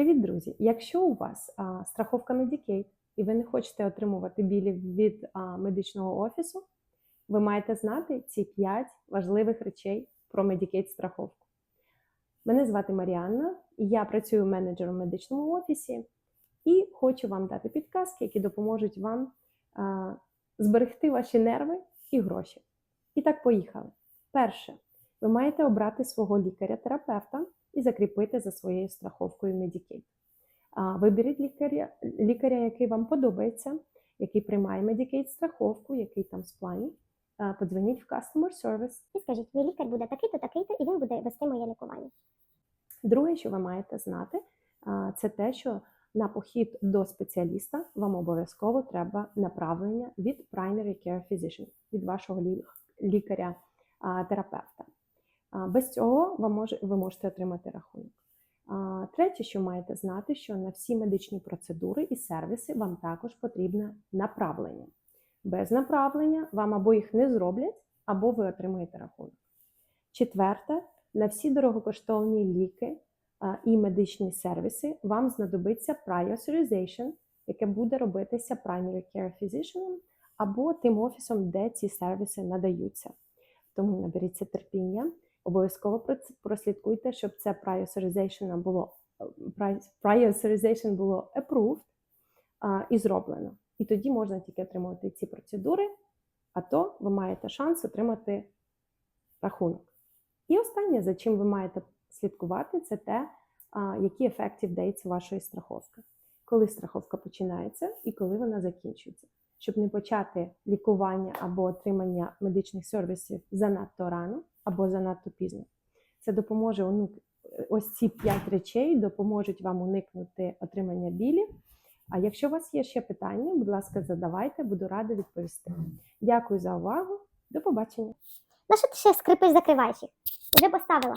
Привіт, друзі! Якщо у вас а, страховка Medicaid і ви не хочете отримувати білі від а, медичного офісу, ви маєте знати ці 5 важливих речей про Medicaid страховку. Мене звати Маріанна, і я працюю менеджером в медичному офісі і хочу вам дати підказки, які допоможуть вам а, зберегти ваші нерви і гроші. І так, поїхали. Перше, ви маєте обрати свого лікаря-терапевта і закріпити за своєю страховкою Medicaid. Виберіть лікаря, лікаря, який вам подобається, який приймає Medicaid страховку, який там з плані. Подзвоніть в Customer Service. І скажіть, мій лікар буде такий-то, такий-то, і він буде вести моє лікування. Друге, що ви маєте знати, це те, що на похід до спеціаліста вам обов'язково треба направлення від Primary Care Physician, від вашого лікаря-терапевта. Без цього ви, може, ви можете отримати рахунок. Третє, що маєте знати, що на всі медичні процедури і сервіси вам також потрібне направлення. Без направлення вам або їх не зроблять, або ви отримаєте рахунок. Четверте, на всі дорогокоштовні ліки і медичні сервіси вам знадобиться prior authorization, яке буде робитися primary care physician або тим офісом, де ці сервіси надаються. Тому наберіться терпіння, обов'язково прослідкуйте, щоб це prior authorization було е, prior authorization було approved а, і зроблено. І тоді можна тільки отримувати ці процедури, а то ви маєте шанс отримати рахунок. І останнє, за чим ви маєте слідкувати, це те, а, які effective dates вашої страховки. Коли страховка починається і коли вона закінчується, щоб не почати лікування або отримання медичних сервісів занадто рано або занадто пізно. Це допоможе уник... ось ці п'ять речей допоможуть вам уникнути отримання білі. А якщо у вас є ще питання, будь ласка, задавайте, буду рада відповісти. Дякую за увагу. До побачення. На що ти ще скрипиш, закриваєш їх? Вже поставила.